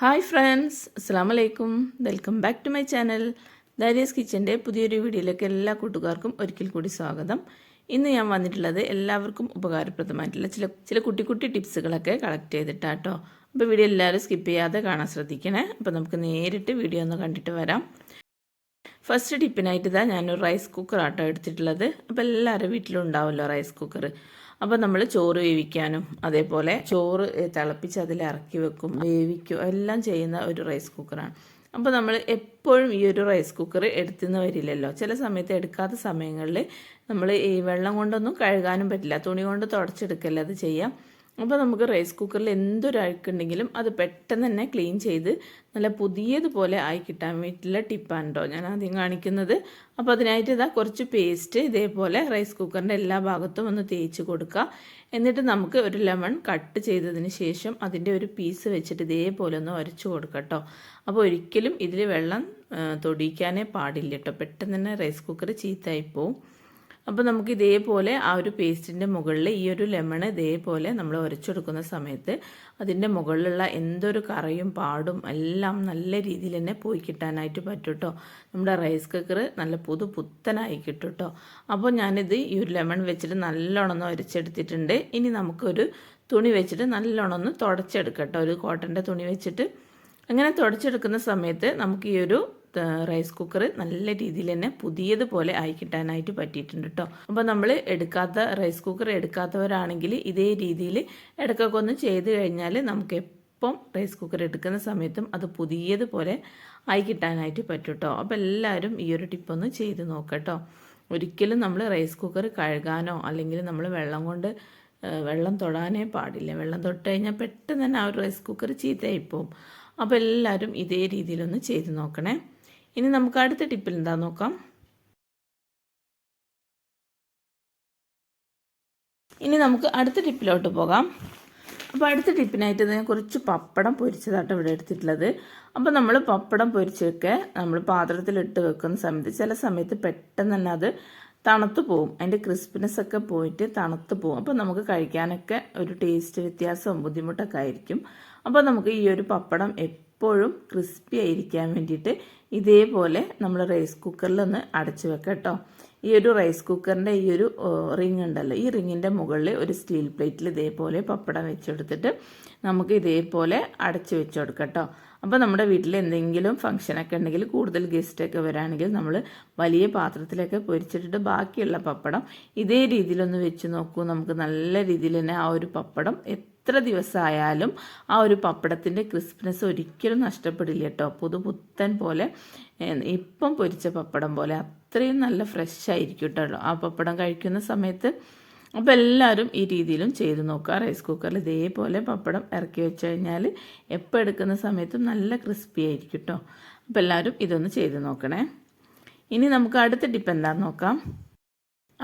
Hi friends അസ്സാം വലൈക്കും welcome back to my channel. Darius കിച്ചന്റെ പുതിയൊരു വീഡിയോയിലേക്ക് എല്ലാ കൂട്ടുകാർക്കും ഒരിക്കൽ കൂടി സ്വാഗതം. ഇന്ന് ഞാൻ വന്നിട്ടുള്ളത് എല്ലാവർക്കും ഉപകാരപ്രദമായിട്ടുള്ള ചില ചില കുട്ടി കുട്ടി ടിപ്സുകളൊക്കെ കളക്ട് ചെയ്തിട്ടാട്ടോ അപ്പോൾ വീഡിയോ എല്ലാവരും സ്കിപ്പ് ചെയ്യാതെ കാണാൻ ശ്രദ്ധിക്കണേ. അപ്പോൾ നമുക്ക് നേരിട്ട് വീഡിയോ ഒന്ന് കണ്ടിട്ട് വരാം. ഫസ്റ്റ് ടിപ്പിനായിട്ട് ഇതാ ഞാനൊരു റൈസ് കുക്കർ ആട്ടോ എടുത്തിട്ടുള്ളത്. അപ്പോൾ എല്ലാവരും വീട്ടിലും ഉണ്ടാവുമല്ലോ റൈസ് കുക്കർ അപ്പോൾ നമ്മൾ ചോറ് വേവിക്കാനും അതേപോലെ ചോറ് തിളപ്പിച്ച് അതിൽ ഇറക്കി വെക്കും വേവിക്കും എല്ലാം ചെയ്യുന്ന ഒരു റൈസ് കുക്കറാണ്. അപ്പോൾ നമ്മൾ എപ്പോഴും ഈ ഒരു റൈസ് കുക്കർ എടുത്തുനിന്ന് വരില്ലല്ലോ. ചില സമയത്ത് എടുക്കാത്ത സമയങ്ങളിൽ നമ്മൾ ഈ വെള്ളം കൊണ്ടൊന്നും കഴുകാനും പറ്റില്ല. തുണി കൊണ്ട് തുടച്ചെടുക്കല്ലേ അത് ചെയ്യാം. അപ്പോൾ നമുക്ക് റൈസ് കുക്കറിൽ എന്തൊരു അഴുക്കുണ്ടെങ്കിലും അത് പെട്ടെന്ന് തന്നെ ക്ലീൻ ചെയ്ത് നല്ല പുതിയതുപോലെ ആയി കിട്ടാൻ വേണ്ടിയിട്ടുള്ള ടിപ്പാണ് കേട്ടോ ഞാൻ ആദ്യം കാണിക്കുന്നത്. അപ്പോൾ അതിനായിട്ട് ഇതാ കുറച്ച് പേസ്റ്റ് ഇതേപോലെ റൈസ് കുക്കറിന്റെ എല്ലാ ഭാഗത്തും ഒന്ന് തേച്ച് കൊടുക്കുക. എന്നിട്ട് നമുക്ക് ഒരു ലെമൺ കട്ട് ചെയ്തതിന് ശേഷം അതിന്റെ ഒരു പീസ് വെച്ചിട്ട് ഇതേപോലെ ഒന്ന് ഉരച്ച് കൊടുക്കുക കേട്ടോ അപ്പോൾ ഒരിക്കലും ഇതിൽ വെള്ളം തൊടിയിക്കാനേ പാടില്ല കേട്ടോ പെട്ടെന്ന് തന്നെ റൈസ് കുക്കർ ചീത്തയായി പോവും. അപ്പോൾ നമുക്ക് ഇതേപോലെ ആ ഒരു പേസ്റ്റിന്റെ മുകളിൽ ഈ ഒരു ലെമൺ ഇതേപോലെ നമ്മൾ ഉരച്ചെടുക്കുന്ന സമയത്ത് അതിന്റെ മുകളിലുള്ള എന്തൊരു കറയും പാടും എല്ലാം നല്ല രീതിയിൽ തന്നെ പോയി കിട്ടാനായിട്ട് പറ്റും കേട്ടോ നമ്മുടെ റൈസ് കുക്കർ നല്ല പുതു പുത്തനായി കിട്ടും കേട്ടോ അപ്പോൾ ഞാനിത് ഈ ഒരു ലെമൺ വെച്ചിട്ട് നല്ലോണം ഉരച്ചെടുത്തിട്ടുണ്ട് ഇനി നമുക്കൊരു തുണി വെച്ചിട്ട് നല്ലോണം ഒന്ന് തുടച്ചെടുക്കട്ടോ. ഒരു കോട്ടന്റെ തുണി വെച്ചിട്ട്. അങ്ങനെ തുടച്ചെടുക്കുന്ന സമയത്ത് നമുക്ക് ഈ ഒരു റൈസ് കുക്കർ നല്ല രീതിയിൽ തന്നെ പുതിയതുപോലെ ആയി കിട്ടാനായിട്ട് പറ്റിയിട്ടുണ്ട് കേട്ടോ അപ്പോൾ നമ്മൾ എടുക്കാത്ത റൈസ് കുക്കർ എടുക്കാത്തവരാണെങ്കിൽ ഇതേ രീതിയിൽ ഇടയ്ക്കൊക്കെ ഒന്ന് ചെയ്ത് കഴിഞ്ഞാൽ നമുക്ക് എപ്പം റൈസ് കുക്കർ എടുക്കുന്ന സമയത്തും അത് പുതിയതുപോലെ ആയി കിട്ടാനായിട്ട് പറ്റും കേട്ടോ അപ്പോൾ എല്ലാവരും ഈ ഒരു ടിപ്പൊന്ന് ചെയ്ത് നോക്കട്ടോ ഒരിക്കലും നമ്മൾ റൈസ് കുക്കർ കഴുകാനോ അല്ലെങ്കിൽ നമ്മൾ വെള്ളം കൊണ്ട് വെള്ളം തൊടാനേ പാടില്ല. വെള്ളം തൊട്ട് കഴിഞ്ഞാൽ പെട്ടെന്ന് തന്നെ ആ ഒരു റൈസ് കുക്കർ ചീത്തയായി പോകും അപ്പോൾ എല്ലാവരും ഇതേ രീതിയിലൊന്ന് ചെയ്ത് നോക്കണേ. ഇനി നമുക്ക് അടുത്ത ടിപ്പിൽ എന്താ നോക്കാം? ഇനി നമുക്ക് അടുത്ത ടിപ്പിലോട്ട് പോകാം. അപ്പോൾ അടുത്ത ടിപ്പിനായിട്ട് ഞാൻ കുറച്ച് പപ്പടം പൊരിച്ചതാട്ടോ ഇവിടെ എടുത്തിട്ടുള്ളത്. അപ്പോൾ നമ്മൾ പപ്പടം പൊരിച്ചൊക്കെ നമ്മൾ പാത്രത്തിലിട്ട് വെക്കുന്ന സമയത്ത് ചില സമയത്ത് പെട്ടെന്ന് തന്നെ അത് തണുത്ത് പോവും. അതിന്റെ ക്രിസ്പിനെസ് ഒക്കെ പോയിട്ട് തണുത്ത് പോവും. അപ്പോൾ നമുക്ക് കഴിക്കാനൊക്കെ ഒരു ടേസ്റ്റ് വ്യത്യാസവും ബുദ്ധിമുട്ടൊക്കെ ആയിരിക്കും. അപ്പോൾ നമുക്ക് ഈ ഒരു പപ്പടം എപ്പോഴും ക്രിസ്പി ആയിരിക്കാൻ വേണ്ടിയിട്ട് ഇതേപോലെ നമ്മൾ റൈസ് കുക്കറിൽ ഒന്ന് അടച്ചു വെക്കാം കേട്ടോ ഈ ഒരു റൈസ് കുക്കറിന്റെ ഈ ഒരു റിങ് ഉണ്ടല്ലോ ഈ റിങ്ങിന്റെ മുകളിൽ ഒരു സ്റ്റീൽ പ്ലേറ്റിൽ ഇതേപോലെ പപ്പടം വെച്ചെടുത്തിട്ട് നമുക്ക് ഇതേപോലെ അടച്ചു വെച്ചു കൊടുക്കാം കേട്ടോ അപ്പോൾ നമ്മുടെ വീട്ടിൽ എന്തെങ്കിലും ഫംഗ്ഷനൊക്കെ ഉണ്ടെങ്കിൽ കൂടുതൽ ഗസ്റ്റൊക്കെ വരാണെങ്കിൽ നമ്മൾ വലിയ പാത്രത്തിലൊക്കെ പൊരിച്ചിട്ടിട്ട് ബാക്കിയുള്ള പപ്പടം ഇതേ രീതിയിലൊന്ന് വെച്ച് നോക്കൂ. നമുക്ക് നല്ല രീതിയിൽ തന്നെ ആ ഒരു പപ്പടം എത്ര ദിവസമായാലും ആ ഒരു പപ്പടത്തിന്റെ ക്രിസ്പ്നെസ് ഒരിക്കലും നഷ്ടപ്പെടില്ല കേട്ടോ. പുതുപുത്തൻ പോലെ ഇപ്പം പൊരിച്ച പപ്പടം പോലെ അത്രയും നല്ല ഫ്രഷ് ആയിരിക്കും കേട്ടോ. ആ പപ്പടം കഴിക്കുന്ന സമയത്ത് അപ്പോൾ എല്ലാവരും ഈ രീതിയിലും ചെയ്ത് നോക്കുക. റൈസ് കുക്കറിൽ ഇതേപോലെ പപ്പടം ഇറക്കി വെച്ച് കഴിഞ്ഞാൽ എപ്പോൾ എടുക്കുന്ന സമയത്തും നല്ല ക്രിസ്പി ആയിരിക്കും കേട്ടോ അപ്പോൾ എല്ലാവരും ഇതൊന്ന് ചെയ്ത് നോക്കണേ. ഇനി നമുക്ക് അടുത്ത ടിപ്പ് എന്താണെന്ന് നോക്കാം.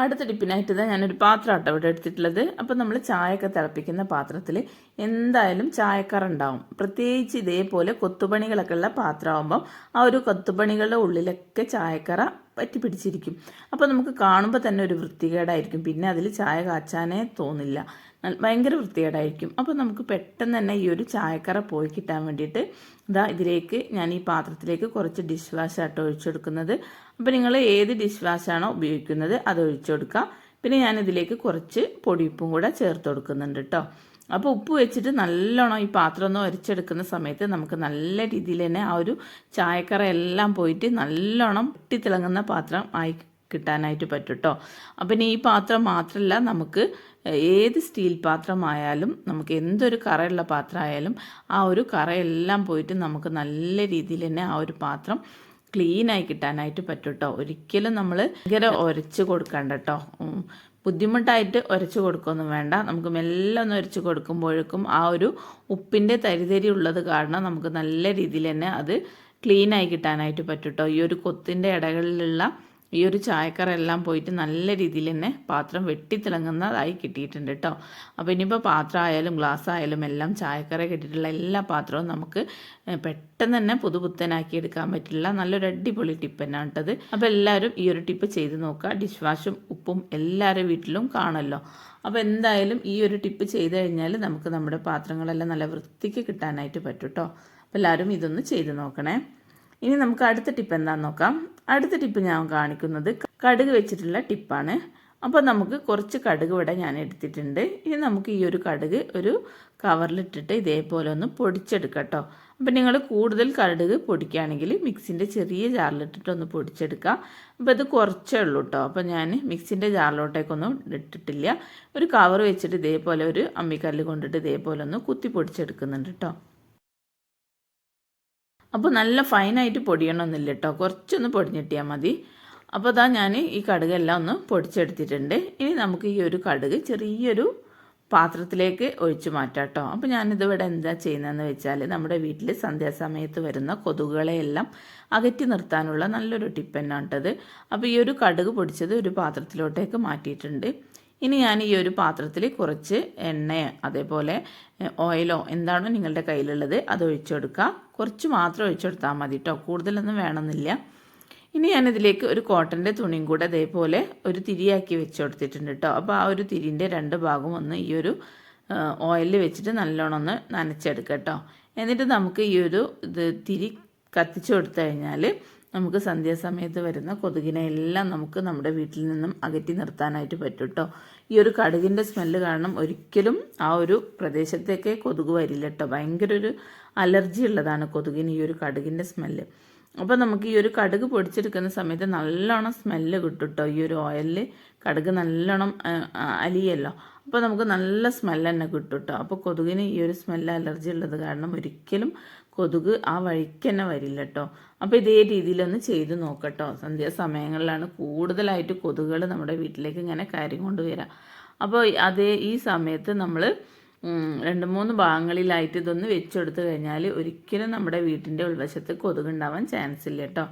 അടുത്ത ടിപ്പിനായിട്ട് ഇതാ ഞാനൊരു പാത്രമാട്ടോ ഇവിടെ എടുത്തിട്ടുള്ളത്. അപ്പോൾ നമ്മൾ ചായയൊക്കെ തിളപ്പിക്കുന്ന പാത്രത്തിൽ എന്തായാലും ചായക്കറ ഉണ്ടാവും പ്രത്യേകിച്ച് ഇതേപോലെ കൊത്തുപണികളൊക്കെ ഉള്ള പാത്രമാകുമ്പം ആ ഒരു കൊത്തുപണികളുടെ ഉള്ളിലൊക്കെ ചായക്കറ പറ്റി പിടിച്ചിരിക്കും. അപ്പോൾ നമുക്ക് കാണുമ്പോൾ തന്നെ ഒരു വൃത്തികേടായിരിക്കും. പിന്നെ അതിൽ ചായ കാച്ചാനേ തോന്നില്ല. ഭയങ്കര വൃത്തികേടായിരിക്കും. അപ്പോൾ നമുക്ക് പെട്ടെന്ന് തന്നെ ഈ ഒരു ചായക്കറ പോയി കിട്ടാൻ വേണ്ടിയിട്ട് ഇതാ ഇതിലേക്ക് ഞാൻ ഈ പാത്രത്തിലേക്ക് കുറച്ച് ഡിഷ് വാഷ് ആട്ടോ ഒഴിച്ചെടുക്കുന്നത്. അപ്പോൾ നിങ്ങൾ ഏത് ഡിഷ് വാഷാണോ ഉപയോഗിക്കുന്നത് അത് ഒഴിച്ചു പിന്നെ ഞാൻ ഇതിലേക്ക് കുറച്ച് പൊടിയുപ്പും കൂടെ ചേർത്ത് കൊടുക്കുന്നുണ്ട് കേട്ടോ അപ്പോൾ ഉപ്പ് വെച്ചിട്ട് നല്ലോണം ഈ പാത്രം ഒന്ന് ഒരച്ചെടുക്കുന്ന സമയത്ത് നമുക്ക് നല്ല രീതിയിൽ തന്നെ ആ ഒരു ചായക്കറ എല്ലാം പോയിട്ട് നല്ലോണം പൊട്ടിത്തിളങ്ങുന്ന പാത്രം ആയി കിട്ടാനായിട്ട് പറ്റും കേട്ടോ അപ്പം ഈ പാത്രം മാത്രമല്ല നമുക്ക് ഏത് സ്റ്റീൽ പാത്രമായാലും നമുക്ക് എന്തൊരു കറയുള്ള പാത്രമായാലും ആ ഒരു കറയെല്ലാം പോയിട്ട് നമുക്ക് നല്ല രീതിയിൽ തന്നെ ആ ഒരു പാത്രം ക്ലീനായി കിട്ടാനായിട്ട് പറ്റും കേട്ടോ ഒരിക്കലും നമ്മൾ ഭയങ്കര ഉരച്ച് കൊടുക്കണ്ട കേട്ടോ ബുദ്ധിമുട്ടായിട്ട് ഒരച്ച് കൊടുക്കൊന്നും വേണ്ട. നമുക്ക് മെല്ലെ ഒന്ന് ഒരച്ച് കൊടുക്കുമ്പോഴേക്കും ആ ഒരു ഉപ്പിന്റെ തരിതരി ഉള്ളത് കാരണം നമുക്ക് നല്ല രീതിയിൽ തന്നെ അത് ക്ലീനായി കിട്ടാനായിട്ട് പറ്റും കേട്ടോ ഈ ഒരു കൊത്തിന്റെ ഇടകളിലുള്ള ഈ ഒരു ചായക്കറെല്ലാം പോയിട്ട് നല്ല രീതിയിൽ തന്നെ പാത്രം വെട്ടിത്തിളങ്ങുന്നതായി കിട്ടിയിട്ടുണ്ട് കേട്ടോ. അപ്പോൾ ഇനിയിപ്പോൾ പാത്രം ആയാലും ഗ്ലാസ് ആയാലും എല്ലാം ചായക്കറ കിട്ടിയിട്ടുള്ള എല്ലാ പാത്രവും നമുക്ക് പെട്ടെന്ന് തന്നെ പുതുപുത്തനാക്കി എടുക്കാൻ പറ്റില്ല. നല്ലൊരു അടിപൊളി ടിപ്പ് തന്നെയാണ് കേട്ടത്. അപ്പോൾ എല്ലാവരും ഈ ഒരു ടിപ്പ് ചെയ്ത് നോക്കുക. ഡിഷ് വാഷും ഉപ്പും എല്ലാവരുടെ വീട്ടിലും കാണല്ലോ അപ്പോൾ എന്തായാലും ഈ ഒരു ടിപ്പ് ചെയ്ത് കഴിഞ്ഞാൽ നമുക്ക് നമ്മുടെ പാത്രങ്ങളെല്ലാം നല്ല വൃത്തിക്ക് കിട്ടാനായിട്ട് പറ്റും കേട്ടോ. അപ്പോൾ എല്ലാവരും ഇതൊന്ന് ചെയ്ത് നോക്കണേ. ഇനി നമുക്ക് അടുത്ത ടിപ്പ് എന്താണെന്ന് നോക്കാം. അടുത്ത ടിപ്പ് ഞാൻ കാണിക്കുന്നത് കടുക് വെച്ചിട്ടുള്ള ടിപ്പാണ്. അപ്പോൾ നമുക്ക് കുറച്ച് കടുക് ഇവിടെ ഞാൻ എടുത്തിട്ടുണ്ട്. ഇനി നമുക്ക് ഈ ഒരു കടുക് ഒരു കവറിലിട്ടിട്ട് ഇതേപോലെ ഒന്ന് പൊടിച്ചെടുക്കാം കേട്ടോ അപ്പോൾ നിങ്ങൾ കൂടുതൽ കടുക് പൊടിക്കുകയാണെങ്കിൽ മിക്സിന്റെ ചെറിയ ജാറിലിട്ടിട്ട് ഒന്ന് പൊടിച്ചെടുക്കുക. അപ്പോൾ ഇത് കുറച്ചേ ഉള്ളൂ കേട്ടോ അപ്പോൾ ഞാൻ മിക്സിന്റെ ജാറിലോട്ടേക്കൊന്നും ഇട്ടിട്ടില്ല. ഒരു കവർ വെച്ചിട്ട് ഇതേപോലെ ഒരു അമ്മിക്കല്ല് കൊണ്ടിട്ട് ഇതേപോലെ ഒന്ന് കുത്തി പൊടിച്ചെടുക്കുന്നുണ്ട് കേട്ടോ അപ്പോൾ നല്ല ഫൈനായിട്ട് പൊടിയണമെന്നില്ല കേട്ടോ കുറച്ചൊന്ന് പൊടിഞ്ഞിട്ടിയാൽ മതി. അപ്പോൾ അതാ ഞാൻ ഈ കടുകെല്ലാം ഒന്ന് പൊടിച്ചെടുത്തിട്ടുണ്ട്. ഇനി നമുക്ക് ഈ ഒരു കടുക് ചെറിയൊരു പാത്രത്തിലേക്ക് ഒഴിച്ചു മാറ്റാം കേട്ടോ അപ്പോൾ ഞാനിതിവിടെ എന്താ ചെയ്യുന്നതെന്ന് വെച്ചാൽ നമ്മുടെ വീട്ടിൽ സന്ധ്യാസമയത്ത് വരുന്ന കൊതുകുകളെയെല്ലാം അകറ്റി നിർത്താനുള്ള നല്ലൊരു ടിപ്പ് തന്നെ കേട്ടത് അപ്പോൾ ഈ ഒരു കടുക് പൊടിച്ചത് ഒരു പാത്രത്തിലോട്ടേക്ക് മാറ്റിയിട്ടുണ്ട്. ഇനി ഞാൻ ഈ ഒരു പാത്രത്തിൽ കുറച്ച് എണ്ണയോ അതേപോലെ ഓയിലോ എന്താണോ നിങ്ങളുടെ കയ്യിലുള്ളത് അത് ഒഴിച്ചെടുക്കുക കുറച്ച് മാത്രം ഒഴിച്ചെടുത്താൽ മതി കേട്ടോ കൂടുതലൊന്നും വേണമെന്നില്ല. ഇനി ഞാനിതിലേക്ക് ഒരു കോട്ടന്റെ തുണിയും കൂടെ അതേപോലെ ഒരു തിരിയാക്കി വെച്ച് കൊടുത്തിട്ടുണ്ട് കേട്ടോ അപ്പോൾ ആ ഒരു തിരിന്റെ രണ്ട് ഭാഗം ഒന്ന് ഈ ഒരു ഓയിലിൽ വെച്ചിട്ട് നല്ലോണം ഒന്ന് നനച്ചെടുക്കുക കേട്ടോ എന്നിട്ട് നമുക്ക് ഈ ഒരു ഇത് തിരി കത്തിച്ചു കൊടുത്തു കഴിഞ്ഞാൽ നമുക്ക് സന്ധ്യാസമയത്ത് വരുന്ന കൊതുകിനെ എല്ലാം നമുക്ക് നമ്മുടെ വീട്ടിൽ നിന്നും അകറ്റി നിർത്താനായിട്ട് പറ്റും കേട്ടോ ഈ ഒരു കടുകിന്റെ സ്മെല്ല് കാരണം ഒരിക്കലും ആ ഒരു പ്രദേശത്തേക്ക് കൊതുക് വരില്ല കേട്ടോ ഭയങ്കര ഒരു അലർജി ഉള്ളതാണ് കൊതുകിന് ഈ ഒരു കടുകിന്റെ സ്മെല്ല്. അപ്പോൾ നമുക്ക് ഈ ഒരു കടുക് പൊടിച്ചെടുക്കുന്ന സമയത്ത് നല്ലോണം സ്മെല്ല് കിട്ടും കേട്ടോ ഈ ഒരു ഓയിലിൽ കടുക് നല്ലോണം അലിയല്ലോ. അപ്പോൾ നമുക്ക് നല്ല സ്മെല്ല് തന്നെ കിട്ടും കേട്ടോ അപ്പോൾ കൊതുകിന് ഈ ഒരു സ്മെല്ല് അലർജി ഉള്ളത് കാരണം ഒരിക്കലും കൊതുക് ആ വഴിക്ക് തന്നെ വരില്ല കേട്ടോ അപ്പോൾ ഇതേ രീതിയിലൊന്ന് ചെയ്ത് നോക്കട്ടോ. സന്ധ്യാസമയങ്ങളിലാണ് കൂടുതലായിട്ട് കൊതുകുകൾ നമ്മുടെ വീട്ടിലേക്ക് ഇങ്ങനെ കയറി കൊണ്ടുവരിക അപ്പോൾ അതേ ഈ സമയത്ത് നമ്മൾ രണ്ട് മൂന്ന് ഭാഗങ്ങളിലായിട്ട് ഇതൊന്ന് വെച്ചെടുത്ത് കഴിഞ്ഞാൽ ഒരിക്കലും നമ്മുടെ വീട്ടിന്റെ ഉൾവശത്ത് കൊതുകുണ്ടാവാൻ ചാൻസ് ഇല്ല കേട്ടോ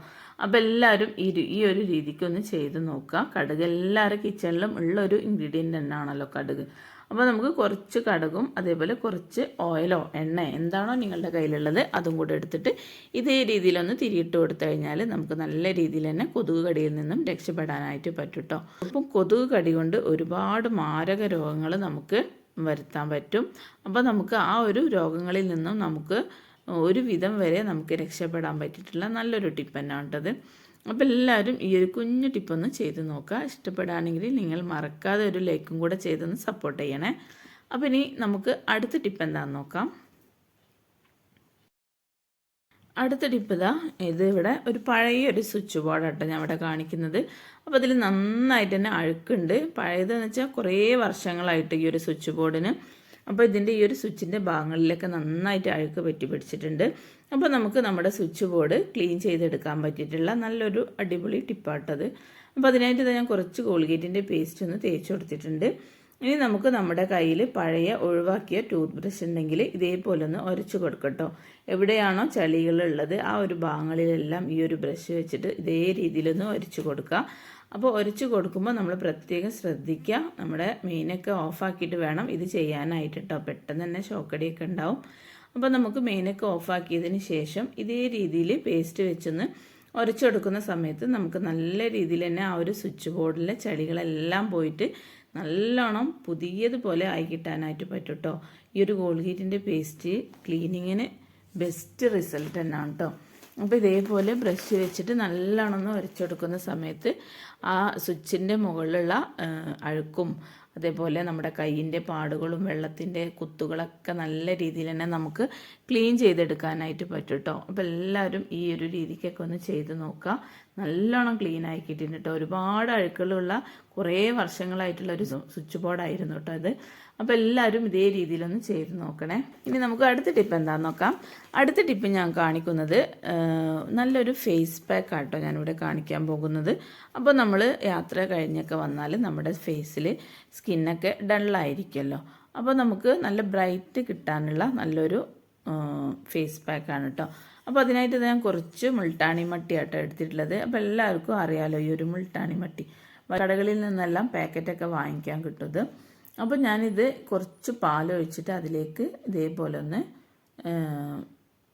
അപ്പോൾ എല്ലാവരും ഈ ഈ ഒരു രീതിക്ക് ഒന്ന് ചെയ്ത് നോക്കുക. കടുക് എല്ലാവരുടെ കിച്ചണിലും ഉള്ള ഒരു ഇൻഗ്രീഡിയന്റ് തന്നെയാണല്ലോ കടുക്. അപ്പോൾ നമുക്ക് കുറച്ച് കടുകും അതേപോലെ കുറച്ച് ഓയിലോ എണ്ണ എന്താണോ നിങ്ങളുടെ കയ്യിലുള്ളത് അതും കൂടെ എടുത്തിട്ട് ഇതേ രീതിയിലൊന്ന് തിരിയിട്ട് കൊടുത്തു കഴിഞ്ഞാൽ നമുക്ക് നല്ല രീതിയിൽ തന്നെ കൊതുക് കടിയിൽ നിന്നും രക്ഷപ്പെടാനായിട്ട് പറ്റും കേട്ടോ അപ്പം കൊതുക് കടി കൊണ്ട് ഒരുപാട് മാരക രോഗങ്ങൾ നമുക്ക് വരുത്താൻ പറ്റും. അപ്പോൾ നമുക്ക് ആ ഒരു രോഗങ്ങളിൽ നിന്നും നമുക്ക് ഒരു വിധം വരെ നമുക്ക് രക്ഷപ്പെടാൻ പറ്റിയിട്ടുള്ള നല്ലൊരു ടിപ്പ് തന്നെ കേട്ടത് അപ്പോൾ എല്ലാവരും ഈ ഒരു കുഞ്ഞു ടിപ്പൊന്ന് ചെയ്ത് നോക്കുക. ഇഷ്ടപ്പെടുകയാണെങ്കിൽ നിങ്ങൾ മറക്കാതെ ഒരു ലൈക്കും കൂടെ ചെയ്തൊന്ന് സപ്പോർട്ട് ചെയ്യണേ. അപ്പോൾ ഇനി നമുക്ക് അടുത്ത ടിപ്പ് എന്താണെന്ന് നോക്കാം. അടുത്ത ടിപ്പ് ഇതാ ഇത് ഇവിടെ ഒരു പഴയ ഒരു സ്വിച്ച് ബോർഡാട്ടോ ഞാൻ ഇവിടെ കാണിക്കുന്നത്. അപ്പോൾ അതിൽ നന്നായിട്ട് തന്നെ അഴുക്കുണ്ട്. പഴയതെന്ന് വെച്ചാൽ കുറേ വർഷങ്ങളായിട്ട് ഈ ഒരു സ്വിച്ച് ബോർഡിന് അപ്പോൾ ഇതിന്റെ ഈ ഒരു സ്വിച്ചിന്റെ ഭാഗങ്ങളിലൊക്കെ നന്നായിട്ട് അഴുക്ക് പറ്റി പിടിച്ചിട്ടുണ്ട്. അപ്പോൾ നമുക്ക് നമ്മുടെ സ്വിച്ച് ബോർഡ് ക്ലീൻ ചെയ്തെടുക്കാൻ പറ്റിയിട്ടുള്ള നല്ലൊരു അടിപൊളി ടിപ്പാട്ടത്. അപ്പോൾ അതിനായിട്ട് ഞാൻ കുറച്ച് കോൾഗേറ്റിന്റെ പേസ്റ്റ് ഒന്ന് തേച്ച് കൊടുത്തിട്ടുണ്ട്. ഇനി നമുക്ക് നമ്മുടെ കയ്യിൽ പഴയ ഒഴിവാക്കിയ ടൂത്ത് ബ്രഷ് ഉണ്ടെങ്കിൽ ഇതേപോലെ ഒന്ന് ഉരച്ചു കൊടുക്കട്ടോ. എവിടെയാണോ ചളികളുള്ളത് ആ ഒരു ഭാഗങ്ങളിലെല്ലാം ഈ ഒരു ബ്രഷ് വെച്ചിട്ട് ഇതേ രീതിയിലൊന്ന് ഉരച്ചു കൊടുക്കുക. അപ്പോൾ ഉരച്ചു കൊടുക്കുമ്പോൾ നമ്മൾ പ്രത്യേകം ശ്രദ്ധിക്കുക. നമ്മുടെ മെയിനൊക്കെ ഓഫാക്കിയിട്ട് വേണം ഇത് ചെയ്യാനായിട്ട് കേട്ടോ പെട്ടെന്ന് തന്നെ ഷോക്കടിയൊക്കെ ഉണ്ടാവും. അപ്പോൾ നമുക്ക് മെയിനൊക്കെ ഓഫാക്കിയതിന് ശേഷം ഇതേ രീതിയിൽ പേസ്റ്റ് വെച്ചൊന്ന് ഉരച്ചെടുക്കുന്ന സമയത്ത് നമുക്ക് നല്ല രീതിയിൽ തന്നെ ആ ഒരു സ്വിച്ച് ബോർഡിലെ ചളികളെല്ലാം പോയിട്ട് നല്ലോണം പുതിയതുപോലെ ആയി കിട്ടാനായിട്ട് പറ്റും കേട്ടോ ഈ ഒരു കോൾഗേറ്റിന്റെ പേസ്റ്റ് ക്ലീനിങ്ങിന് ബെസ്റ്റ് റിസൾട്ട് തന്നെയാണ് കേട്ടോ അപ്പോൾ ഇതേപോലെ ബ്രഷ് വെച്ചിട്ട് നല്ലോണം ഒന്ന് ഉരച്ചെടുക്കുന്ന സമയത്ത് ആ സ്വിച്ചിന്റെ മുകളിലുള്ള അഴുക്കും അതേപോലെ നമ്മുടെ കയ്യിന്റെ പാടുകളും വെള്ളത്തിന്റെ കുത്തുകളൊക്കെ നല്ല രീതിയിൽ തന്നെ നമുക്ക് ക്ലീൻ ചെയ്തെടുക്കാനായിട്ട് പറ്റും കേട്ടോ അപ്പോൾ എല്ലാവരും ഈ ഒരു രീതിക്കൊക്കെ ഒന്ന് ചെയ്ത് നോക്കുക. നല്ലോണം ക്ലീൻ ആക്കിയിട്ടുണ്ട് കേട്ടോ ഒരുപാട് അഴുക്കുകളുള്ള കുറേ വർഷങ്ങളായിട്ടുള്ള ഒരു സ്വിച്ച് ബോർഡായിരുന്നു കേട്ടോ അത്. അപ്പോൾ എല്ലാവരും ഇതേ രീതിയിലൊന്ന് ചെയ്ത് നോക്കണേ. ഇനി നമുക്ക് അടുത്ത ടിപ്പ് എന്താണെന്ന് നോക്കാം. അടുത്ത ടിപ്പ് ഞാൻ കാണിക്കുന്നത് നല്ലൊരു ഫേസ് പാക്ക് ആട്ടോ ഞാനിവിടെ കാണിക്കാൻ പോകുന്നത്. അപ്പോൾ നമ്മൾ യാത്ര കഴിഞ്ഞൊക്കെ വന്നാൽ നമ്മുടെ ഫേസിൽ സ്കിന്നൊക്കെ ഡള്ളായിരിക്കുമല്ലോ. അപ്പോൾ നമുക്ക് നല്ല ബ്രൈറ്റ് കിട്ടാനുള്ള നല്ലൊരു ഫേസ് പാക്കാണ് കേട്ടോ. അപ്പോൾ അതിനായിട്ട് ഞാൻ കുറച്ച് മുൾട്ടാണി മട്ടിയാട്ടോ എടുത്തിട്ടുള്ളത്. അപ്പോൾ എല്ലാവർക്കും അറിയാലോ ഈ ഒരു മുൾട്ടാണി മട്ടി. കടകളിൽ നിന്നെല്ലാം പാക്കറ്റൊക്കെ വാങ്ങിക്കാൻ കിട്ടും ഇത് അപ്പോൾ ഞാനിത് കുറച്ച് പാലൊഴിച്ചിട്ട് അതിലേക്ക് ഇതേപോലെ ഒന്ന്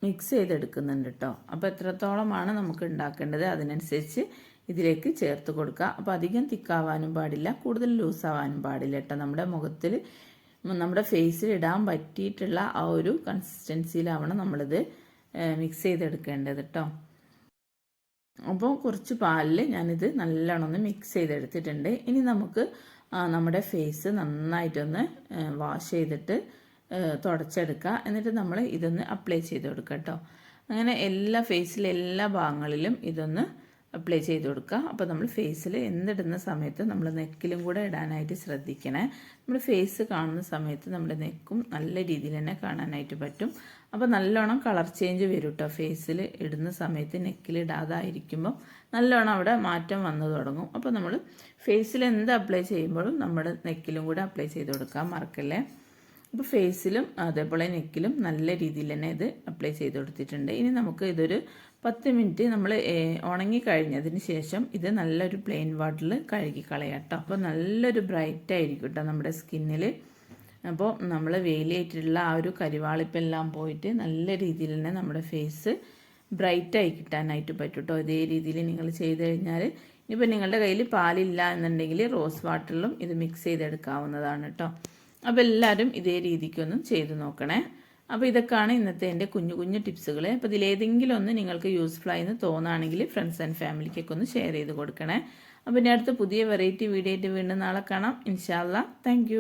മിക്സ് ചെയ്തെടുക്കുന്നുണ്ട് കേട്ടോ അപ്പോൾ എത്രത്തോളമാണ് നമുക്ക് ഉണ്ടാക്കേണ്ടത് അതിനനുസരിച്ച് ഇതിലേക്ക് ചേർത്ത് കൊടുക്കുക. അപ്പോൾ അധികം തിക്കാവാനും പാടില്ല കൂടുതൽ ലൂസാവാനും പാടില്ല കേട്ടോ നമ്മുടെ മുഖത്തിൽ നമ്മുടെ ഫേസിൽ ഇടാൻ പറ്റിയിട്ടുള്ള ആ ഒരു കൺസിസ്റ്റൻസിയിലാവണം നമ്മളിത് മിക്സ് ചെയ്തെടുക്കേണ്ടത് കേട്ടോ അപ്പോൾ കുറച്ച് പാലിൽ ഞാനിത് നല്ലോണം ഒന്ന് മിക്സ് ചെയ്തെടുത്തിട്ടുണ്ട്. ഇനി നമുക്ക് നമ്മുടെ ഫേസ് നന്നായിട്ടൊന്ന് വാഷ് ചെയ്തിട്ട് തുടച്ചെടുക്കുക എന്നിട്ട് നമ്മൾ ഇതൊന്ന് അപ്ലൈ ചെയ്ത് കൊടുക്കുക കേട്ടോ അങ്ങനെ എല്ലാ ഫേസിലെ എല്ലാ ഭാഗങ്ങളിലും ഇതൊന്ന് അപ്ലൈ ചെയ്ത് കൊടുക്കുക. അപ്പോൾ നമ്മൾ ഫേസിൽ എന്തിടുന്ന സമയത്ത് നമ്മൾ നെക്കിലും കൂടെ ഇടാനായിട്ട് ശ്രദ്ധിക്കണേ. നമ്മൾ ഫേസ് കാണുന്ന സമയത്ത് നമ്മുടെ നെക്കും നല്ല രീതിയിൽ തന്നെ കാണാനായിട്ട് പറ്റും. അപ്പോൾ നല്ലോണം കളർ ചേഞ്ച് വരും കേട്ടോ ഫേസിൽ ഇടുന്ന സമയത്ത് നെക്കിൽ ഇടാതായിരിക്കുമ്പോൾ നല്ലോണം അവിടെ മാറ്റം വന്നു തുടങ്ങും. അപ്പോൾ നമ്മൾ ഫേസിൽ എന്ത് അപ്ലൈ ചെയ്യുമ്പോഴും നമ്മുടെ നെക്കിലും കൂടെ അപ്ലൈ ചെയ്ത് കൊടുക്കാം മറക്കല്ലേ? അപ്പോൾ ഫേസിലും അതേപോലെ നെക്കിലും നല്ല രീതിയിൽ തന്നെ ഇത് അപ്ലൈ ചെയ്ത് കൊടുത്തിട്ടുണ്ട്. ഇനി നമുക്ക് ഇതൊരു പത്ത് മിനിറ്റ് നമ്മൾ ഉണങ്ങി കഴിഞ്ഞതിന് ശേഷം ഇത് നല്ലൊരു പ്ലെയിൻ വാട്ടറിൽ കഴുകി കളയാട്ടോ അപ്പോൾ നല്ലൊരു ബ്രൈറ്റ് ആയിരിക്കും കേട്ടോ നമ്മുടെ സ്കിന്നിൽ അപ്പോൾ നമ്മൾ വെയിലേറ്റിട്ടുള്ള ആ ഒരു കരിവാളിപ്പെല്ലാം പോയിട്ട് നല്ല രീതിയിൽ തന്നെ നമ്മുടെ ഫേസ് ബ്രൈറ്റായി കിട്ടാനായിട്ട് പറ്റും കേട്ടോ. ഇതേ രീതിയിൽ നിങ്ങൾ ചെയ്ത് കഴിഞ്ഞാൽ ഇനിയിപ്പോൾ നിങ്ങളുടെ കയ്യിൽ പാലില്ല എന്നുണ്ടെങ്കിൽ റോസ് വാട്ടറിലും ഇത് മിക്സ് ചെയ്തെടുക്കാവുന്നതാണ് കേട്ടോ. അപ്പോൾ എല്ലാവരും ഇതേ രീതിക്കൊന്നും ചെയ്തു നോക്കണേ. അപ്പോൾ ഇതൊക്കെയാണ് ഇന്നത്തെ എന്റെ കുഞ്ഞു കുഞ്ഞു ടിപ്സുകൾ അപ്പോൾ ഇതിലേതെങ്കിലും ഒന്ന് നിങ്ങൾക്ക് യൂസ്ഫുൾ ആയി എന്ന് തോന്നുകയാണെങ്കിൽ ഫ്രണ്ട്സ് ആൻഡ് ഫാമിലിക്കൊക്കെ ഒന്ന് ഷെയർ ചെയ്ത് കൊടുക്കണേ. അപ്പോൾ ഇനി അടുത്ത പുതിയ വെറൈറ്റി വീഡിയോ ആയിട്ട് വീണ്ടും നാളെ കാണാം. ഇൻഷാല്ല താങ്ക്